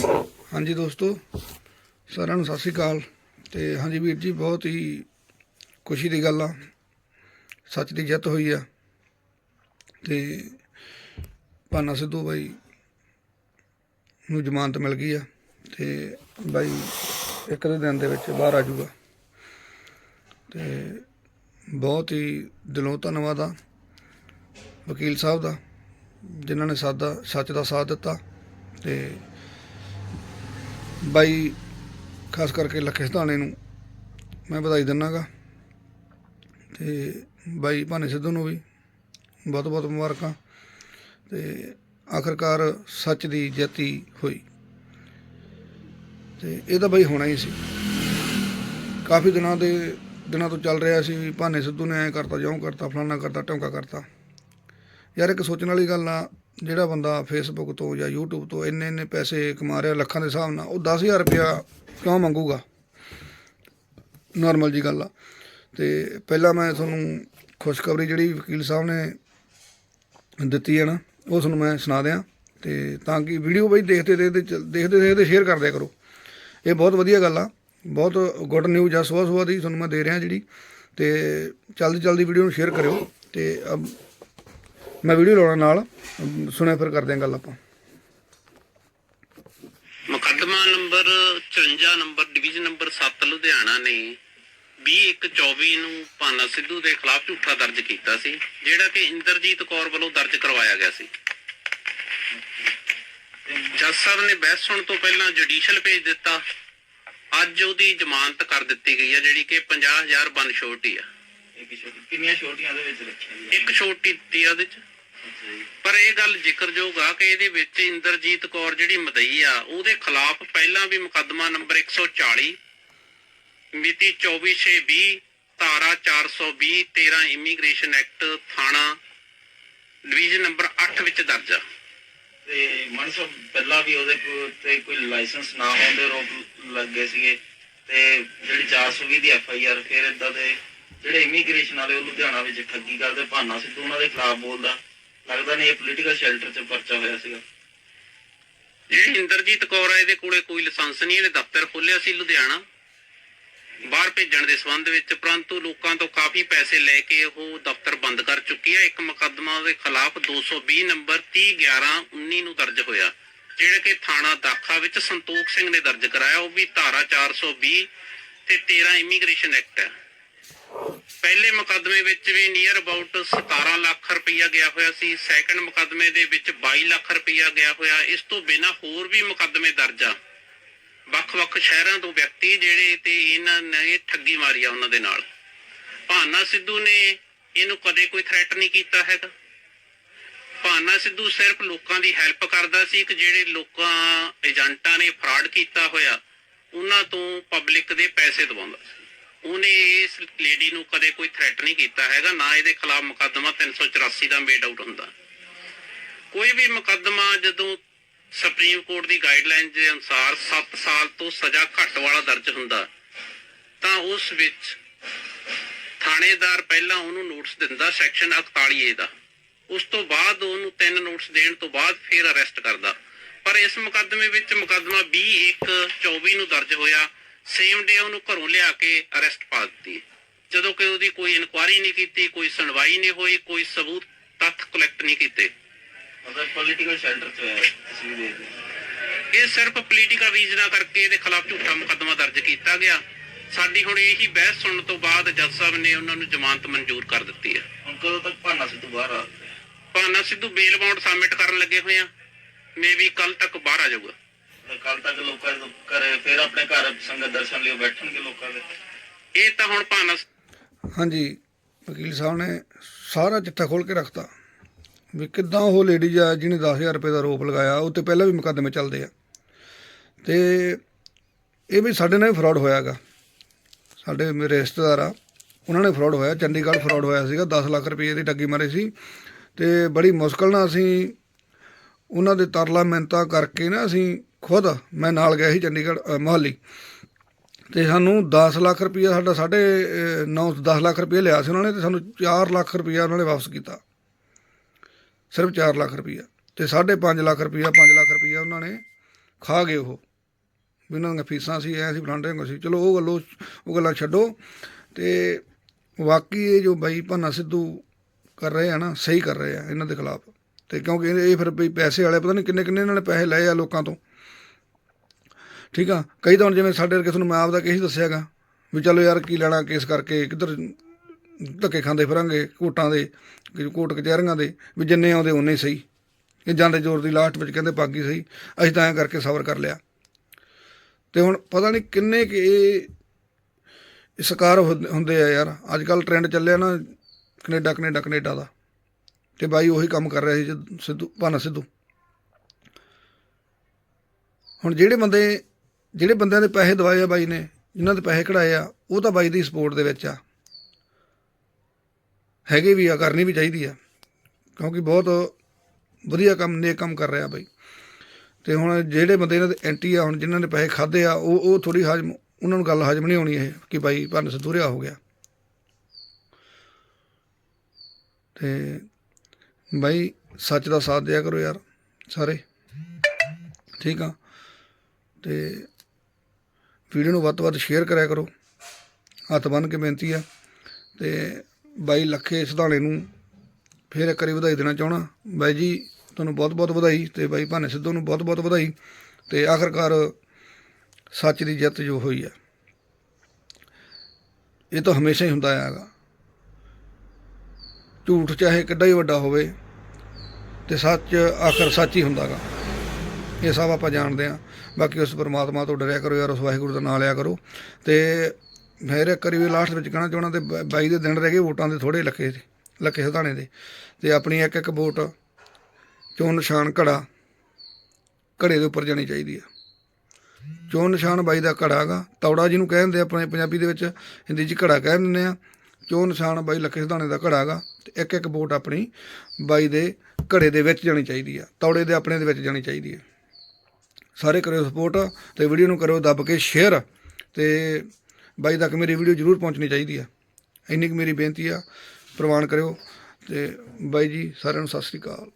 ਹਾਂਜੀ ਦੋਸਤੋ, ਸਾਰਿਆਂ ਨੂੰ ਸਤਿ ਸ਼੍ਰੀ ਅਕਾਲ। ਤੇ ਹਾਂਜੀ ਵੀਰ ਜੀ, ਬਹੁਤ ਹੀ ਖੁਸ਼ੀ ਦੀ ਗੱਲ ਆ। ਸੱਚ ਦੀ ਜਿੱਤ ਹੋਈ ਆ। ਤੇ ਪਾਨਾ ਸਿੱਧੂ ਬਾਈ ਨੂੰ ਜ਼ਮਾਨਤ ਮਿਲ ਗਈ ਆ। ਤੇ ਬਾਈ ਇੱਕ ਦੇ ਦਿਨ ਦੇ ਵਿੱਚ ਬਾਹਰ ਆ ਜਾਊਗਾ। ਤੇ ਬਹੁਤ ਹੀ ਦਿਲੋਂ ਧੰਨਵਾਦ ਆ ਵਕੀਲ ਸਾਹਿਬ ਦਾ, ਜਿਨ੍ਹਾਂ ਨੇ ਸਾਦਾ ਸੱਚ ਦਾ ਸਾਥ ਦਿੱਤਾ। ਤੇ ਬਾਈ, ਖਾਸ ਕਰਕੇ ਲੱਖੇ ਸਧਾਣੇ ਨੂੰ ਮੈਂ ਵਧਾਈ ਦਿੰਨਾਗਾ। ਤੇ ਬਾਈ ਭਾਨੇ ਸਿੱਧੂ ਨੂੰ ਵੀ ਬਹੁਤ ਬਹੁਤ ਮੁਬਾਰਕਾਂ। ਤੇ ਆਖਰਕਾਰ ਸੱਚ ਦੀ ਜਿੱਤੀ ਹੋਈ। ਤੇ ਇਹ ਤਾਂ ਬਾਈ ਹੋਣਾ ਹੀ ਸੀ। ਕਾਫੀ ਦਿਨਾਂ ਦੇ ਦਿਨਾਂ ਤੋਂ ਚੱਲ ਰਿਹਾ ਸੀ ਵੀ ਭਾਨੇ ਸਿੱਧੂ ਨੇ ਐਂ ਕਰਤਾ, ਜਿਉਂ ਕਰਤਾ, ਫਲਾਨਾ ਕਰਤਾ ਢੌਂਕਾ ਕਰਤਾ। ਯਾਰ ਇੱਕ ਸੋਚਣ ਵਾਲੀ ਗੱਲ ਆ ਜਿਹੜਾ ਬੰਦਾ ਫੇਸਬੁੱਕ ਤੋਂ ਜਾਂ YouTube ਤੋਂ ਇੰਨੇ ਇੰਨੇ ਪੈਸੇ ਕਮਾ ਰਿਹਾ ਲੱਖਾਂ ਦੇ ਹਿਸਾਬ ਨਾਲ, ਉਹ 10000 ਰੁਪਇਆ ਕਿਉਂ ਮੰਗੂਗਾ? ਨਾਰਮਲ ਜੀ ਗੱਲ ਆ। ਤੇ ਪਹਿਲਾਂ ਮੈਂ ਤੁਹਾਨੂੰ ਖੁਸ਼ਖਬਰੀ ਜਿਹੜੀ ਵਕੀਲ ਸਾਹਿਬ ਨੇ ਦਿੱਤੀ ਹੈ ਨਾ, ਉਹ ਤੁਹਾਨੂੰ ਮੈਂ ਸੁਣਾ ਦਿਆਂ। ਤੇ ਤਾਂ ਕਿ ਵੀਡੀਓ ਬਈ ਦੇਖਦੇ ਦੇਖਦੇ ਚੱਲ- ਦੇਖਦੇ ਦੇਖਦੇ ਸ਼ੇਅਰ ਕਰ ਕਰੋ। ਇਹ ਬਹੁਤ ਵਧੀਆ ਗੱਲ ਆ। ਬਹੁਤ ਗੁੱਡ ਨਿਊਜ਼ ਆ। ਸਵੇਰ ਸਵੇਰ ਦੀ ਤੁਹਾਨੂੰ ਮੈਂ ਦੇ ਰਿਹਾ ਜਿਹੜੀ। ਤੇ ਜਲਦੀ ਜਲਦੀ ਵੀਡੀਓ ਨੂੰ ਸ਼ੇਅਰ ਕਰਿਓ। ਤੇ ਅਬ ਮੈਂ ਵੀਡੀਓ ਲਾਉਣਾ ਨਾਲ ਸੁਣਿਆ ਫਿਰ ਕਰਦੇ ਹਾਂ ਗੱਲ ਆਪਾਂ। ਮੁਕੱਦਮਾ number 54 number division number 7 Ludhiana ਨੇ 2124 ਨੂੰ ਪਾਨਾ ਸਿੱਧੂ ਦੇ ਖਿਲਾਫ ਝੂਠਾ ਦਰਜ ਕੀਤਾ ਸੀ ਜਿਹੜਾ ਕਿ ਇੰਦਰਜੀਤ ਕੌਰ ਵੱਲੋਂ ਦਰਜ ਕਰਵਾਇਆ ਗਿਆ ਸੀ। ਜੱਜ ਸਾਹਿਬ ਨੇ ਬਹਿਸ ਸੁਣ ਤੋਂ ਪਹਿਲਾਂ ਜੁਡੀਸ਼ੀਅਲ ਭੇਜ ਦਿੱਤਾ। ਅੱਜ ਉਹਦੀ ਜ਼ਮਾਨਤ ਕਰ ਦਿੱਤੀ ਗਈ ਹੈ ਜਿਹੜੀ ਕਿ 50000 ਬੰਦ ਛੋਟੀ ਆ। ਇੱਕ ਛੋਟੀ? ਕਿੰਨੀਆਂ ਛੋਟੀਆਂ ਦੇ ਵਿੱਚ ਰੱਖਿਆ ਇੱਕ ਛੋਟੀ ਦਿੱਤੀ ਆ ਉਹਦੇ ਚ। ਅੱਛਾ ਜੀ ਪਰ ਇਹ ਗੱਲ ਜ਼ਿਕਰਯੋਗ ਆ ਕਿ ਇਹਦੇ ਵਿੱਚ ਇੰਦਰਜੀਤ ਕੌਰ ਜਿਹੜੀ ਮਦਈ ਆ, ਉਹਦੇ ਖਿਲਾਫ ਪਹਿਲਾਂ ਵੀ ਮੁਕੱਦਮਾ ਨੰਬਰ 140 ਮਿਤੀ 24/6/20 ਧਾਰਾ 420 13 ਇਮੀਗ੍ਰੇਸ਼ਨ ਐਕਟ ਥਾਣਾ ਡਿਵੀਜ਼ਨ ਨੰਬਰ 8 ਵਿੱਚ ਦਰਜ ਆ। ਤੇ ਮਨ ਪਹਿਲਾਂ ਵੀ ਉਹਦੇ ਤੇ ਕੋਈ ਲਾਇਸੈਂਸ ਨਾ ਹੋਣ ਦੇ ਰੋਕ ਲੱਗੇ ਸੀਗੇ, ਤੇ ਜਿਹੜੀ 420 ਦੀ ਐਫ ਆਈ ਆਰ ਫਿਰ ਇਦਾਂ ਦੇ ਜਿਹੜੇ ਇਮੀਗ੍ਰੇਸ਼ਨ ਵਾਲੇ ਉਹ ਲੁਧਿਆਣਾ ਵਿੱਚ ਠੱਗੀ ਕਰਦੇ, ਭਾਨਾ ਸਿੱਧੂ ਉਹਨਾਂ ਦੇ ਖਿਲਾਫ ਬੋਲਦਾ। ਲੱਗਦਾ ਨਹੀਂ ਇਹ ਪੋਲੀਟੀਕਲ ਸ਼ੈਲਟਰ 'ਚ ਪਰਚਾ ਹੋਇਆ ਸੀਗਾ। ਜਿਹੜੀ ਇੰਦਰਜੀਤ ਕੌਰ ਆ, ਇਹਦੇ ਕੋਲੇ ਕੋਈ ਲਾਇਸੈਂਸ ਨਹੀਂ, ਇਹਨੇ ਦਫ਼ਤਰ ਖੋਲ੍ਹਿਆ ਸੀ ਲੁਧਿਆਣਾ। ਬਾਹਰ ਭੇਜਣ ਦੇ ਸੰਬੰਧ ਵਿੱਚ, ਪਰੰਤੂ ਲੋਕਾਂ ਤੋਂ ਕਾਫੀ ਪੈਸੇ ਲੈ ਕੇ ਉਹ ਦਫ਼ਤਰ ਬੰਦ ਕਰ ਚੁੱਕੀ ਹੈ ਇੱਕ ਮੁਕੱਦਮਾ ਉਹਦੇ ਖਿਲਾਫ 220 ਨੰਬਰ 301119 ਨੂੰ ਦਰਜ ਹੋਇਆ, ਜਿਹੜਾ ਕਿ ਥਾਣਾ ਦਾਖਾ ਵਿੱਚ ਸੰਤੋਖ ਸਿੰਘ ਨੇ ਦਰਜ ਕਰਾਇਆ। ਉਹ ਵੀ ਧਾਰਾ 420 ਤੇ 13 ਇਮੀਗ੍ਰੇਸ਼ਨ ਐਕਟ ਹੈ। ਪਹਿਲੇ ਮੁਕਦਮੇ ਵਿੱਚ ਵੀ ਨੀਅਰ ਅਬਾਊਟ 17 ਲੱਖ ਰੁਪਇਆ ਗਿਆ ਹੋਇਆ ਸੀ ਸੈਕੰਡ ਮੁਕੱਦਮੇ ਦੇ ਵਿੱਚ 22 ਲੱਖ ਰੁਪਈਆ ਗਿਆ ਹੋਇਆ, ਇਸ ਤੋਂ ਬਿਨਾਂ ਹੋਰ ਵੀ ਮੁਕੱਦਮੇ ਦਰਜ ਆ। ਵੱਖ-ਵੱਖ ਸ਼ਹਿਰਾਂ ਤੋਂ ਵਿਅਕਤੀ ਜਿਹੜੇ ਤੇ ਇਹਨਾਂ ਨੇ ਠੱਗੀ ਮਾਰੀ ਆ ਉਹਨਾਂ ਦੇ ਨਾਲ। ਭਾਨਾ ਸਿੱਧੂ ਨੇ ਇਹਨੂੰ ਕਦੇ ਕੋਈ ਥ੍ਰੈਟ ਨਹੀਂ ਕੀਤਾ ਹੈਗਾ। ਭਾਨਾ ਸਿੱਧੂ ਸਿਰਫ ਲੋਕਾਂ ਦੀ ਹੈਲਪ ਕਰਦਾ ਸੀ ਕਿ ਜਿਹੜੇ ਲੋਕਾਂ, ਏਜੰਟਾਂ ਨੇ ਫਰਾਡ ਕੀਤਾ ਹੋਇਆ, ਉਹਨਾਂ ਤੋਂ ਪਬਲਿਕ ਦੇ ਪੈਸੇ ਦਵਾਉਂਦਾ ਸੀ। ਉਹਨੇ ਇਸ ਲੇਡੀ ਨੂੰ ਕਦੇ ਕੋਈ ਥ੍ਰੈਟ ਨਹੀਂ ਕੀਤਾ ਹੈਗਾ, ਨਾ ਇਹਦੇ ਖਿਲਾਫ ਮੁਕੱਦਮਾ 384 ਦਾ ਮੇਡ ਆਊਟ ਹੁੰਦਾ। ਕੋਈ ਵੀ ਮੁਕੱਦਮਾ ਜਦੋਂ ਸੁਪਰੀਮ ਕੋਰਟ ਦੀ ਗਾਈਡਲਾਈਨ ਦੇ ਅਨੁਸਾਰ 7 ਸਾਲ ਤੋਂ ਸਜ਼ਾ ਘੱਟ ਵਾਲਾ ਦਰਜ ਹੁੰਦਾ, ਤਾਂ ਉਸ ਵਿੱਚ ਥਾਣੇਦਾਰ ਪਹਿਲਾਂ ਉਹਨੂੰ ਨੋਟਿਸ ਦਿੰਦਾ ਸੈਕਸ਼ਨ 41 ਏ ਦਾ। ਉਸ ਤੋਂ ਬਾਅਦ ਉਹਨੂੰ ਤਿੰਨ ਨੋਟਿਸ ਦੇਣ ਤੋਂ ਬਾਅਦ ਫਿਰ ਅਰੈਸਟ ਕਰਦਾ। ਪਰ ਇਸ ਮੁਕੱਦਮੇ ਵਿੱਚ ਮੁਕੱਦਮਾ 2124 ਨੂੰ ਦਰਜ ਹੋਇਆ ਸੇਮ ਡੇ ਉਹਨੂੰ ਘਰੋਂ ਲਿਆ ਕੇ ਅਰੈਸਟ ਪਾ ਦਿੱਤੀ। ਜਦੋਂ ਕਿ ਉਹਦੀ ਕੋਈ ਇਨਕੁਆਇਰੀ ਨਹੀਂ ਕੀਤੀ ਕੋਈ ਸੁਣਵਾਈ ਨਹੀਂ ਹੋਈ ਕੋਈ ਸਬੂਤ ਤੱਥ ਕਲੈਕਟ ਨਹੀਂ ਕੀਤੇ। ਮਤਲਬ ਪੋਲੀਟੀਕਲ ਸ਼ੈਲਟਰ 'ਚ ਹੋਇਆ ਅਸੀਂ ਦੇਖਦੇ ਹਾਂ। ਇਹ ਸਿਰਫ ਪੋਲੀਟੀਕਲ ਰੀਜ਼ਨਾਂ ਕਰਕੇ ਇਹਦੇ ਖਿਲਾਫ ਝੂਠਾ ਮੁਕੱਦਮਾ ਦਰਜ ਕੀਤਾ ਗਿਆ। ਸਾਡੀ ਹੁਣ ਇਹੀ ਬਹਿਸ ਸੁਣਨ ਤੋਂ ਬਾਅਦ ਜੱਜ ਸਾਹਿਬ ਨੇ ਉਹਨਾਂ ਨੂੰ ਜ਼ਮਾਨਤ ਮਨਜ਼ੂਰ ਕਰ ਦਿੱਤੀ ਹੈ। ਹੁਣ ਕਦੋਂ ਤੱਕ ਭਾਨਾ ਸਿੱਧੂ ਬਾਹਰ ਆ? Bhana Sidhu bail bond submit ਕਰਨ ਲੱਗੇ ਹੋਏ ਆ। ਮੇਬੀ ਕੱਲ ਤੱਕ ਬਾਹਰ ਆ ਜਾਊਗਾ। ਕੱਲ ਤੱਕ ਲੋਕਾਂ ਦੇ ਘਰੇ ਫਿਰ ਆਪਣੇ ਘਰ ਸੰਗਤ ਦਰਸ਼ਨ ਲਈ ਬੈਠਣਗੇ ਲੋਕਾਂ ਦੇ। ਇਹ ਤਾਂ ਹੁਣ ਭਾਨਾ ਹਾਂਜੀ, ਵਕੀਲ ਸਾਹਿਬ ਨੇ ਸਾਰਾ ਚਿੱਠਾ ਖੋਲ ਕੇ ਰੱਖਤਾ ਵੀ ਕਿੱਦਾਂ ਉਹ ਲੇਡੀ ਆ ਜਿਹਨੇ 10000 ਰੁਪਏ ਦਾ ਰੋਪ ਲਗਾਇਆ, ਉਹ ਤੇ ਪਹਿਲਾਂ ਵੀ ਮੁਕੱਦਮੇ ਚੱਲਦੇ ਆ। ਤੇ ਇਹ ਵੀ ਸਾਡੇ ਨਾਲ ਹੀ ਫਰਾਡ ਹੋਇਆਗਾ। ਸਾਡੇ ਮੇਰੇ ਰਿਸ਼ਤੇਦਾਰ ਆ, ਉਹਨਾਂ ਨੇ ਫਰਾਡ ਹੋਇਆ, ਚੰਡੀਗੜ੍ਹ ਫਰਾਡ ਹੋਇਆ ਸੀਗਾ 10 ਲੱਖ ਰੁਪਏ ਦੀ ਠੱਗੀ ਮਾਰੀ ਸੀ। ਤੇ ਬੜੀ ਮੁਸ਼ਕਲ ਨਾਲ ਅਸੀਂ ਉਹਨਾਂ ਦੇ ਤਰਲਾ ਮਿੰਤਾ ਕਰਕੇ ਨਾ ਅਸੀਂ ਖੁਦ ਮੈਂ ਨਾਲ ਗਿਆ ਸੀ ਚੰਡੀਗੜ੍ਹ ਮੋਹਾਲੀ। ਤੇ ਸਾਨੂੰ 10 ਲੱਖ ਰੁਪਈਆ ਸਾਡਾ ਸਾਢੇ 9 10 ਲੱਖ ਰੁਪਈਆ ਲਿਆ ਸੀ ਉਹਨਾਂ ਨੇ ਤੇ ਸਾਨੂੰ 4 ਲੱਖ ਰੁਪਈਆ ਉਹਨਾਂ ਨੇ ਵਾਪਸ ਕੀਤਾ। ਸਿਰਫ 4 ਲੱਖ ਰੁਪਈਆ। ਤੇ ਸਾਢੇ 5 ਲੱਖ ਰੁਪਈਆ 5 ਲੱਖ ਰੁਪਈਆ ਉਹਨਾਂ ਨੇ ਖਾ ਗਏ ਉਹ। ਵੀ ਉਹਨਾਂ ਦੀਆਂ ਫੀਸਾਂ ਸੀ, ਐ ਸੀ ਫਲਾਂਡੇ ਸੀ। ਚਲੋ, ਉਹ ਗੱਲੋਂ, ਉਹ ਗੱਲਾਂ ਛੱਡੋ। ਤੇ ਵਾਕਈ ਇਹ ਜੋ ਬਾਈ ਭੰਨਾ ਸਿੱਧੂ ਕਰ ਰਹੇ ਆ ਨਾ, ਸਹੀ ਕਰ ਰਹੇ ਆ ਇਹਨਾਂ ਦੇ ਖਿਲਾਫ। ਤੇ ਕਿਉਂਕਿ ਇਹ ਫਿਰ ਵੀ ਪੈਸੇ ਵਾਲੇ, ਪਤਾ ਨਹੀਂ ਕਿੰਨੇ ਕਿੰਨੇ ਇਹਨਾਂ ਨੇ ਪੈਸੇ ਲਏ ਆ ਲੋਕਾਂ ਤੋਂ। ਠੀਕ ਆ? ਕਈ ਤਾਂ ਹੁਣ ਜਿਵੇਂ ਸਾਡੇ ਵਰਗੇ ਤੁਹਾਨੂੰ ਮੈਂ ਆਪਦਾ ਕੇਸ ਦੱਸਿਆਗਾ ਵੀ ਚਲੋ ਯਾਰ ਕੀ ਲੈਣਾ ਕੇਸ ਕਰਕੇ, ਕਿੱਧਰ ਧੱਕੇ ਖਾਂਦੇ ਫਿਰਾਂਗੇ ਕੋਟਾਂ ਦੇ ਕੋਟ ਕਚਹਿਰੀਆਂ ਦੇ, ਵੀ ਜਿੰਨੇ ਆਉਂਦੇ ਉਨੇ ਸਹੀ। ਇਹ ਜਾਂਦੇ ਜ਼ੋਰ ਦੀ ਲਾਸਟ ਵਿੱਚ ਕਹਿੰਦੇ ਪਾਗੀ ਸਹੀ, ਅਸੀਂ ਤਾਂ ਐਂ ਕਰਕੇ ਸਬਰ ਕਰ ਲਿਆ। ਤੇ ਹੁਣ ਪਤਾ ਨਹੀਂ ਕਿੰਨੇ ਕਿ ਇਹ ਇਹ ਸ਼ਿਕਾਰ ਹੁੰਦ- ਹੁੰਦੇ ਆ ਯਾਰ। ਅੱਜ ਕੱਲ ਟ੍ਰੈਂਡ ਚੱਲਿਆ ਨਾ ਕੈਨੇਡਾ ਕੈਨੇਡਾ ਕੈਨੇਡਾ ਦਾ। ਤੇ ਬਾਈ ਉਹੀ ਕੰਮ ਕਰ ਰਿਹਾ ਸੀ ਜਦ ਸਿੱਧੂ, ਭਾਨਾ ਸਿੱਧੂ। ਹੁਣ ਜਿਹੜੇ ਬੰਦੇ ਜਿਹੜੇ ਬੰਦਿਆਂ ਦੇ ਪੈਸੇ ਦਵਾਏ ਆ ਬਾਈ ਨੇ, ਜਿਨ੍ਹਾਂ ਦੇ ਪੈਸੇ ਕਢਾਏ ਆ, ਉਹ ਤਾਂ ਬਾਈ ਦੀ ਸਪੋਰਟ ਦੇ ਵਿੱਚ ਆ। ਹੈਗੇ ਵੀ ਆ, ਕਰਨੀ ਵੀ ਚਾਹੀਦੀ ਆ। ਕਿਉਂਕਿ ਬਹੁਤ ਵਧੀਆ ਕੰਮ, ਨੇਕ ਕੰਮ ਕਰ ਰਿਹਾ ਬਾਈ। ਤੇ ਹੁਣ ਜਿਹੜੇ ਬੰਦੇ ਇਹਨਾਂ ਦੇ ਐਂਟੀ ਆ, ਹੁਣ ਜਿਨ੍ਹਾਂ ਨੇ ਪੈਸੇ ਖਾਦੇ ਆ, ਉਹ ਉਹ ਥੋੜੀ ਹਜਮ, ਉਹਨਾਂ ਨੂੰ ਗੱਲ ਹਜਮ ਨਹੀਂ ਹੋਣੀ ਇਹ, ਕਿ ਬਾਈ ਭੰਨ ਸਦੂਰਿਆ ਹੋ ਗਿਆ। ਤੇ ਬਾਈ ਸੱਚ ਦਾ ਸਾਥ ਦਿਆ ਕਰੋ ਯਾਰ, ਸਾਰੇ। ਠੀਕ ਆ? ਤੇ ਵੀਡੀਓ ਨੂੰ ਵੱਧ ਤੋਂ ਵੱਧ ਸ਼ੇਅਰ ਕਰਿਆ ਕਰੋ। ਹੱਥ ਬੰਨ ਕੇ ਬੇਨਤੀ ਆ ਤੇ ਬਾਈ ਲੱਖੇ ਸਿਧਾਣੇ ਨੂੰ ਫੇਰ ਇੱਕ ਵਾਰੀ ਵਧਾਈ ਦੇਣਾ ਚਾਹਣਾ ਬਾਈ ਜੀ, ਤੁਹਾਨੂੰ ਬਹੁਤ ਬਹੁਤ ਵਧਾਈ ਤੇ ਬਾਈ ਭਾਨੇ ਸਿੱਧੂ ਨੂੰ ਬਹੁਤ ਬਹੁਤ ਵਧਾਈ ਤੇ ਆਖਰਕਾਰ ਸੱਚ ਦੀ ਜਿੱਤ ਜੋ ਹੋਈ ਹੈ ਇਹ ਤਾਂ ਹਮੇਸ਼ਾ ਹੀ ਹੁੰਦਾ ਆਗਾ ਝੂਠ ਚਾਹੇ ਕਿੱਡਾ ਹੀ ਵੱਡਾ ਹੋਵੇ ਤੇ ਸੱਚ ਆਖਰ ਸੱਚ ਹੀ ਹੁੰਦਾਗਾ। ਇਹ ਸਭ ਆਪਾਂ ਜਾਣਦੇ ਆ ਬਾਕੀ ਉਸ ਪਰਮਾਤਮਾ ਤੋਂ ਡਰਿਆ ਕਰੋ ਯਾਰ, ਉਸ ਵਾਹਿਗੁਰੂ ਦਾ ਨਾਮ ਲਿਆ ਕਰੋ। ਤੇ ਫਿਰ ਇੱਕ ਵਾਰੀ ਵੀ ਲਾਸਟ ਵਿੱਚ ਕਹਿਣਾ ਚਾਹਣਾ ਤੇ ਬ- ਬਾਈ ਦੇ ਦਿਨ ਰਹਿ ਗਏ ਵੋਟਾਂ ਦੇ ਥੋੜੇ ਲੱਕੇ ਦੇ ਲੱਕੇ ਹਧਾਣੇ ਦੇ। ਤੇ ਆਪਣੀ ਇੱਕ ਇੱਕ ਵੋਟ ਚੋਣ ਨਿਸ਼ਾਨ ਘੜਾ, ਘੜੇ ਦੇ ਉੱਪਰ ਜਾਣੀ ਚਾਹੀਦੀ ਆ। ਚੋਣ ਨਿਸ਼ਾਨ ਬਾਈ ਦਾ ਘੜਾ ਗਾ। ਤੌੜਾ ਜਿਹਨੂੰ ਕਹਿੰਦੇ ਆਪਣੇ ਪੰਜਾਬੀ ਦੇ ਵਿੱਚ ਹਿੰਦੀ 'ਚ ਘੜਾ ਕਹਿ ਦਿੰਦੇ ਆ। ਚੋਣ ਨਿਸ਼ਾਨ ਬਾਈ ਲੱਖੇ ਹਧਾਣੇ ਦਾ ਘੜਾ ਗਾ। ਤੇ ਇੱਕ ਇੱਕ ਵੋਟ ਆਪਣੀ ਬਾਈ ਦੇ ਘੜੇ ਦੇ ਵਿੱਚ ਜਾਣੀ ਚਾਹੀਦੀ ਆ। ਤੌੜੇ ਦੇ ਆਪਣੇ ਦੇ ਵਿੱਚ ਜਾਣੀ ਚਾਹੀਦੀ ਆ। ਸਾਰੇ ਕਰਿਓ ਸਪੋਰਟ ਤੇ ਵੀਡੀਓ ਨੂੰ ਕਰਿਓ ਦੱਬ ਕੇ ਸ਼ੇਅਰ ਤੇ ਬਾਈ ਤੱਕ ਮੇਰੀ ਵੀਡੀਓ ਜ਼ਰੂਰ ਪਹੁੰਚਣੀ ਚਾਹੀਦੀ ਆ। ਇੰਨੀ ਕੁ ਮੇਰੀ ਬੇਨਤੀ ਆ। ਪ੍ਰਵਾਨ ਕਰਿਓ ਤੇ ਬਾਈ ਜੀ, ਸਾਰਿਆਂ ਨੂੰ ਸਤਿ ਸ੍ਰੀ ਅਕਾਲ।